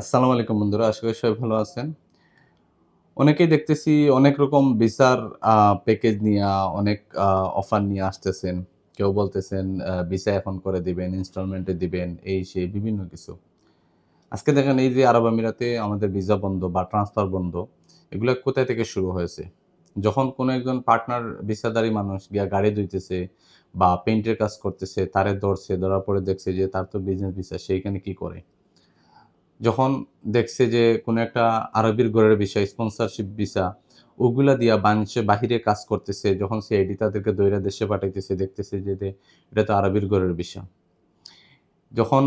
আসসালামু আলাইকুম বন্ধুরা, আশা করি সবাই ভালো আছেন। অনেকেই দেখতেছি অনেক রকম ভিসার প্যাকেজ নিয়ে, অনেক অফার নিয়ে আসতেছেন। কেউ বলতেছেন ভিসা এখন করে দিবেন ইনস্টলমেন্টে দিবেন, এই, সেই, বিভিন্ন কিছু। আজকে দেখেন এই যে আরব আমিরাতে আমাদের ভিসা বন্ধ বা ট্রান্সফার বন্ধ, এগুলো কোথায় থেকে শুরু হয়েছে? যখন কোনো একজন পার্টনার ভিসাদারি মানুষ গিয়া গাড়ি ধুইতেছে বা পেন্টের কাজ করতেছে, তারে ধরছে, ধরার পরে দেখছে যে তার তো বিজনেস ভিসা সেইখানে কি করে? যখন দেখছে যে কোনো একটা আরবির গড়ের বিষয় স্পন্সরশিপ ভিসা ওগুলা দিয়া বাংলাদেশে বাহিরে কাজ করতেছে, যখন সে এডি তাদেরকে দৈরা দেশে পাঠাইতেছে, দেখতেছে যে এটা তো আরবির গড়ের বিষয়। যখন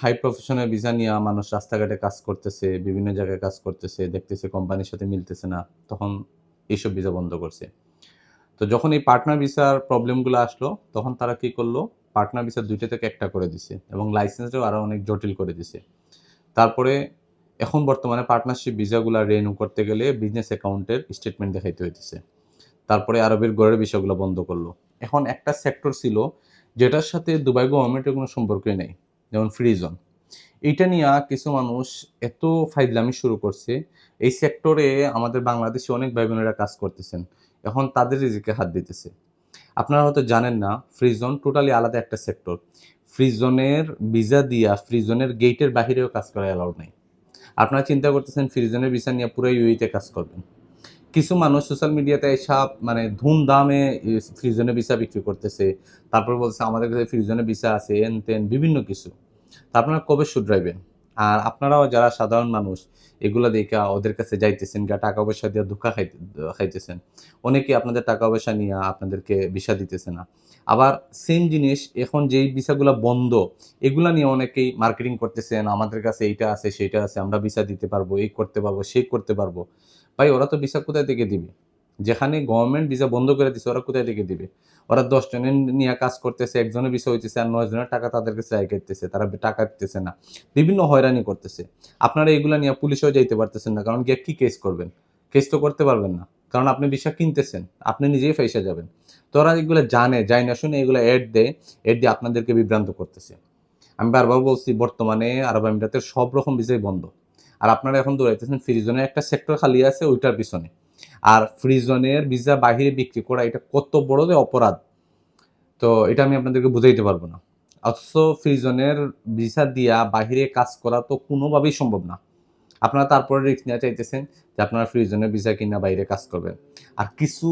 হাই প্রফেশনের ভিসা নিয়ে মানুষ রাস্তাঘাটে কাজ করতেছে, বিভিন্ন জায়গায় কাজ করতেছে, দেখতেছে কোম্পানির সাথে মিলতেছে না, তখন এইসব ভিসা বন্ধ করছে। তো যখন এই পার্টনার ভিসার প্রবলেমগুলো আসলো, তখন তারা কি করল? পার্টনার ভিসা দুইটা থেকে একটা করে দিছে এবং লাইসেন্সটাও আরও অনেক জটিল করে দিছে। তারপরে এখন বর্তমানে পার্টনারশিপ ভিসাগুলো রেনু করতে গেলে বিজনেস অ্যাকাউন্টের স্টেটমেন্ট দেখাইতে হইতেছে। তারপরে আরবের গড়ের বিষয়গুলো বন্ধ করল। এখন একটা সেক্টর ছিল যেটার সাথে দুবাই গভর্নমেন্টের কোনো সম্পর্কই নেই, যেমন ফ্রি জোন এইটা নিয়ে কিছু মানুষ এত ফাইদলামি শুরু করছে। এই সেক্টরে আমাদের বাংলাদেশে অনেক ভাই বোনেরা কাজ করতেছেন। এখন তাদের রিজিকে হাত দিতেছে। আপনারা হয়তো জানেন না ফ্রি জোন টোটালি আলাদা একটা সেক্টর ফ্রি জোনের ভিসা দিয়া ফ্রি জোনের গেটের বাহিরেও কাজ করা অ্যালাউড নাই। আপনারা চিন্তা করতেছেন ফ্রিজনের ভিসা নিয়ে পুরো ইউইতে কাজ করবেন। কিছু মানুষ সোশ্যাল মিডিয়াতে এসব মানে ধুমধামে ফ্রি জোনের ভিসা বিক্রি করতেছে, তারপর বলছে, আমাদের কাছে ফ্রি জোনের ভিসা আছে, এন তেন, বিভিন্ন কিছু। তা আপনারা কবে শুধরাইবেন? আর আপনারাও যারা সাধারণ মানুষ, এগুলো দেখে ওদের কাছে যাইতেছেন গা টাকা পয়সা দিয়ে ধোকা খাইতে খাইতেছেন। অনেকে আপনাদের টাকা পয়সা নিয়ে আপনাদেরকে ভিসা দিতেছে না। আবার সেম জিনিস, এখন যেই ভিসাগুলো বন্ধ, এগুলা নিয়ে অনেকেই মার্কেটিং করতেছেন, আমাদের কাছে এইটা আছে, সেইটা আছে, আমরা ভিসা দিতে পারব, এই করতে পারব, সেই করতে পারব। ভাই, ওরা তো ভিসা কোথায় থেকে দিবে? যেখানে গভর্নমেন্ট ভিসা বন্ধ করে দিচ্ছে ওরা কোথায় থেকে দিবে? ওরা দশ জনের নিয়ে কাজ করতেছে, একজনের বিষয় হইতেছে আর নয় জনের টাকা তাদের কাছে আয় তারা টাকা দিতেছে না। বিভিন্ন হয়রানি করতেছে। আপনারা এগুলা নিয়ে পুলিশেও যাইতে পারতেছেন না, কারণ গিয়ে কি কেস করবেন? কেস তো করতে পারবেন না, কারণ আপনি বিষয় কিনতেছেন, আপনি নিজেই ফাইসা যাবেন। তো ওরা এগুলো জানে যাই না শুনে এগুলো এড দেয় এড দিয়ে আপনাদেরকে বিভ্রান্ত করতেছে। আমি বারবার বলছি, বর্তমানে আরব আমিরাতের সব রকম বিষয় বন্ধ। আর আপনারা এখন দৌড়াইতেছেন ফ্রিজনের একটা সেক্টর খালি আছে, ওইটার পিছনে। আর ফ্রিজনের ভিসা বাহিরে বিক্রি করা এটা কত বড় যে অপরাধ? তো এটা আমি আপনাদেরকে বুঝাইতে পারব না। অথচ ফ্রিজনের ভিসা দিয়া বাহিরে কাজ করা তো কোনোভাবেই সম্ভব না। আপনারা তারপরে রিস্ক নেওয়া চাইতেছেন যে আপনারা ফ্রিজনের ভিসা কিনা বাইরে কাজ করবেন। আর কিছু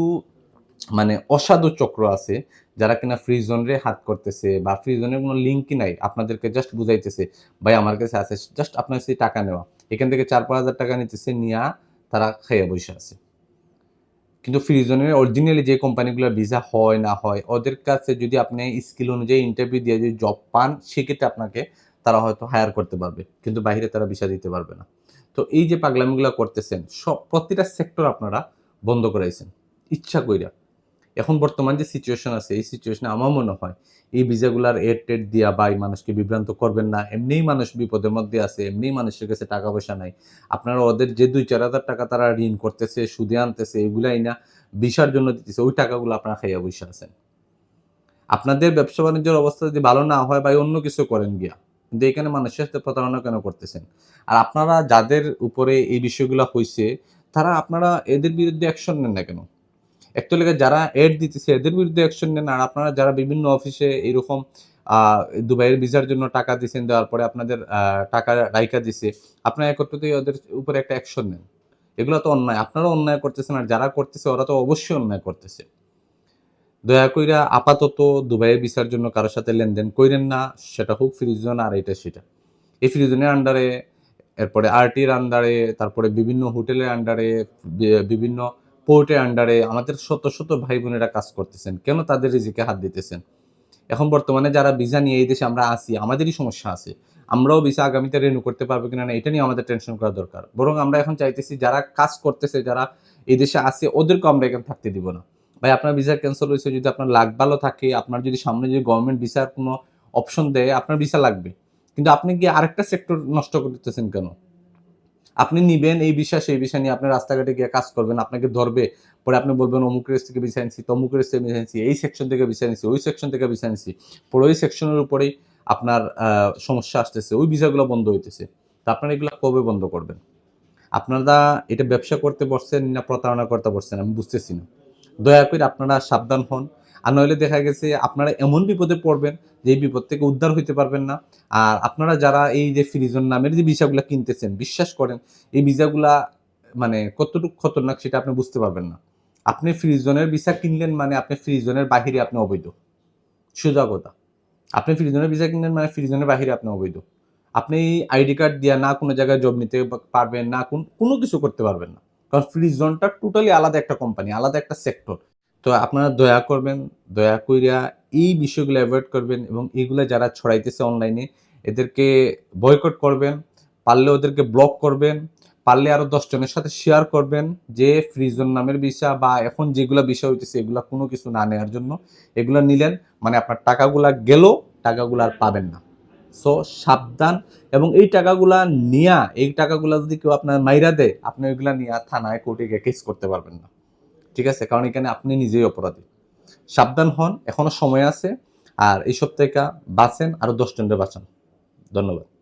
মানে অসাধু চক্র আছে যারা কিনা ফ্রি জোনরে হাত করতেছে বা ফ্রি জোনের কোনো লিঙ্কই নাই, আপনাদেরকে জাস্ট বুঝাইতেছে, ভাই, আমার কাছে আছে জাস্ট আপনার সেই টাকা নেওয়া। এখান থেকে চার পাঁচ হাজার টাকা নিতেছে, নিয়া তারা খেয়ে বসে আছে। কিন্তু ফ্রিজনের অরিজিনালি যে কোম্পানিগুলো ভিসা হয়, না হয়, ওদের কাছে যদি আপনি স্কিল অনুযায়ী ইন্টারভিউ দিয়ে যদি জব পান, সেক্ষেত্রে আপনাকে তারা হয়তো হায়ার করতে পারবে, কিন্তু বাইরে তারা ভিসা দিতে পারবে না। তো এই যে পাগলামিগুলো করতেছেন, সব প্রতিটা সেক্টর আপনারা বন্ধ করাইছেন। ইচ্ছা কইরা। এখন বর্তমান যে সিচুয়েশন আছে, এই সিচুয়েশনে আমার মনে হয় এই ভিসাগুলার এড টেড দিয়া বা মানুষকে বিভ্রান্ত করবেন না। এমনিই মানুষ বিপদের মধ্যে আছে, এমনিই মানুষের কাছে টাকা পয়সা নাই। আপনারা ওদের যে দুই, চার হাজার টাকা তারা ঋণ করতেছে, সুদে আনতেছে, এগুলাই না, ভিসার জন্য দিতেছে, ওই টাকাগুলো আপনারা খাইয়া বসে আছেন। আপনাদের ব্যবসা বাণিজ্যের অবস্থা যদি ভালো না হয় বা অন্য কিছু করেন গিয়া। কিন্তু এখানে মানুষের সাথে প্রতারণা কেন করতেছেন? আর আপনারা যাদের উপরে এই বিষয়গুলো হয়েছে তারা আপনারা এদের বিরুদ্ধে অ্যাকশন নেন না কেন? অ্যাকচুয়ালি যারা এড দিতেছে, এদের বিরুদ্ধে অ্যাকশন নেন। আর আপনারা যারা বিভিন্ন অফিসে এরকম দুবাইয়ের ভিসার জন্য টাকা দিয়েছেন দেওয়ার পরে আপনাদের টাকা রাইকা দিছে, আপনারা একত্রিতই ওদের উপরে একটা অ্যাকশন নেন। এগুলো তো অন্যায়। আপনারাও অন্যায় করতেছেন, আর যারা করতেছে, ওরা তো অবশ্যই অন্যায় করতেছে। দয়া কইরা আপাতত দুবাইয়ের ভিসার জন্য কারোর সাথে লেনদেন কইরেন না, সেটা হোক ফ্রিজন আর এটা সেটা। এই ফ্রিজনের আন্ডারে এরপরে আরটির আন্ডারে তারপরে বিভিন্ন হোটেলের আন্ডারে বিভিন্ন পোর্টের আন্ডারে আমাদের শত শত ভাই বোনেরা কাজ করতেছেন। কেন তাদের রিজিকে হাত দিতেছেন? এখন বর্তমানে যারা ভিসা নিয়ে এই দেশে আমরা আসি আমাদেরই সমস্যা আছে। আমরাও ভিসা আগামীতে রেনু করতে পারব কিনা না, এটা নিয়ে আমাদের টেনশন করা দরকার। বরং আমরা এখন চাইতেছি, যারা কাজ করতেছে, যারা এই দেশে আসে ওদেরকে আমরা এখানে থাকতে দিব না। ভাই, আপনার ভিসা ক্যান্সেল হয়েছে, যদি আপনার লাগ ভালো থাকে, আপনার যদি সামনে যদি গভর্নমেন্ট ভিসার কোনো অপশন দেয়, আপনার ভিসা লাগবে। কিন্তু আপনি গিয়ে আরেকটা সেক্টর নষ্ট করতেছেন কেন? আপনি নিবেন, এই বিষয় সেই বিষয় নিয়ে আপনি রাস্তাঘাটে গিয়ে কাজ করবেন, আপনাকে ধরবে, পরে আপনি বলবেন অমুক রেস থেকে বিষয় নিচ্ছি তমুক রেস থেকে বিষয় নিচ্ছি এই সেকশন থেকে বিষয় নিচ্ছি ওই সেকশন থেকে বিষয় নিচ্ছি পরে ওই সেকশনের উপরেই আপনার সমস্যা আসতেছে, ওই বিষয়গুলো বন্ধ হইতেছে। তো আপনারা এগুলো কবে বন্ধ করবেন? আপনারা এটা ব্যবসা করতে বসছেন না প্রতারণা করতে বসছেন, আমি বুঝতেছি না। দয়া করে আপনারা সাবধান হন আর নইলে দেখা গেছে আপনারা এমন বিপদে পড়বেন যে এই বিপদ থেকে উদ্ধার হইতে পারবেন না। আর আপনারা যারা এই যে ফ্রিজন নামের যে ভিসাগুলো কিনতেছেন, বিশ্বাস করেন, এই ভিসাগুলা মানে কতটুকু খতরনাক সেটা আপনি বুঝতে পারবেন না। আপনি ফ্রিজনের ভিসা কিনলেন মানে আপনি ফ্রিজনের বাহিরে আপনি অবৈধ। কথা। আপনি ফ্রিজনের ভিসা কিনলেন মানে ফ্রিজনের বাহিরে আপনি অবৈধ। আপনি আইডি কার্ড দিয়ে না কোনো জায়গায় জব নিতে পারবেন না, কোন, কোনো কিছু করতে পারবেন না। কারণ ফ্রি জোনটা টোটালি আলাদা একটা কোম্পানি, আলাদা একটা সেক্টর। তো আপনারা দয়া করবেন, দয়া কইরা এই বিষয়গুলো অ্যাভয়েড করবেন এবং এইগুলো যারা ছড়াইতেছে অনলাইনে এদেরকে বয়কট করবেন, পারলে ওদেরকে ব্লক করবেন, পারলে আরও দশজনের সাথে শেয়ার করবেন যে ফ্রিজন নামের বিষয় বা এখন যেগুলো বিষয় হইতেছে, এগুলা কোনো কিছু না নেওয়ার জন্য, এগুলো নিলেন মানে আপনার টাকাগুলা গেল, টাকাগুলো আর পাবেন না। সো সাবধান এবং এই টাকাগুলা নিয়া, এই টাকাগুলা যদি কেউ আপনার মাইরা দেয়, আপনি ওইগুলা নিয়ে থানায়, কোর্টে গিয়ে কেস করতে পারবেন না। ঠিক আছে? কারণ এখানে আপনি নিজেই অপরাধী। সাবধান হন এখনও সময় আছে, আর এই সপ্তাহে বাঁচেন, আরও দশ টেন্ডে বাঁচান। ধন্যবাদ।